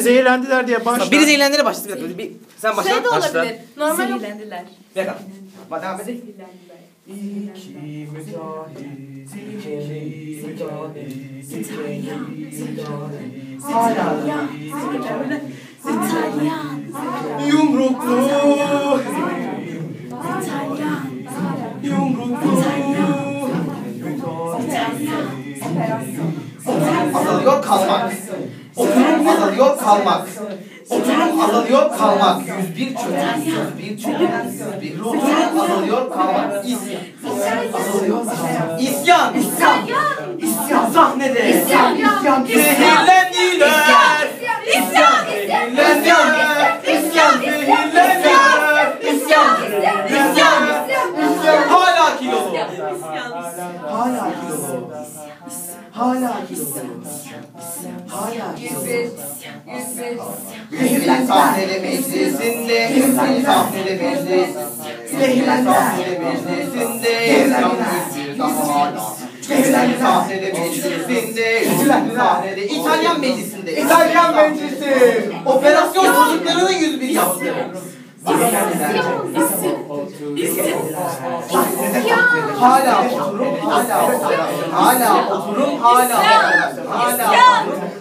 Zehirlendiler diye başla. Biri zehirlendiğine başlasın bir dakika. Bir, sen başla. Şey de Başla. olabilir. Normal Zehirlendiler. Bir dakika. Bak devam. Zehirlendiler. İki mücahit, iki mücahit, iki mücahit. Yumruklu. Yumruklu. Azalıyor kalmak. Oturum azalıyor kalmak. Oturum azalıyor kalmak. 101 çocuk. 101 çocuk. 101. Oturum azalıyor kalmak. İsyan. Azalıyor kalmak. İsyan. İsyan. İsyan sahnede. İsyan. İsyan. Zehirlendiler. İsyan. Zehirlendiler. İsyan. Zehirlendiler. İsyan. İsyan. İsyan. Hala kilolu. Hala kilolu. Hala kilolu. Hala kilolu. Hüsnü sahnede meclisinde Hüsnü sahnede meclis Hüsnü sahnede meclisinde hala Hüsnü sahnede meclisinde Hüsnü sahnede İtalyan meclisinde. İtalyan meclisi. Operasyon çocuklarının 101 yaptı. Hala oturum, hala operasyon, hala oturum, hala operasyon, hala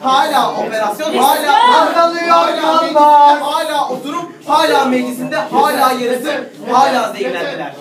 hala operasyon, hala azalıyor kalmak, hala oturum, hala meclisinde, hala yarısı, hala zehirlendiler.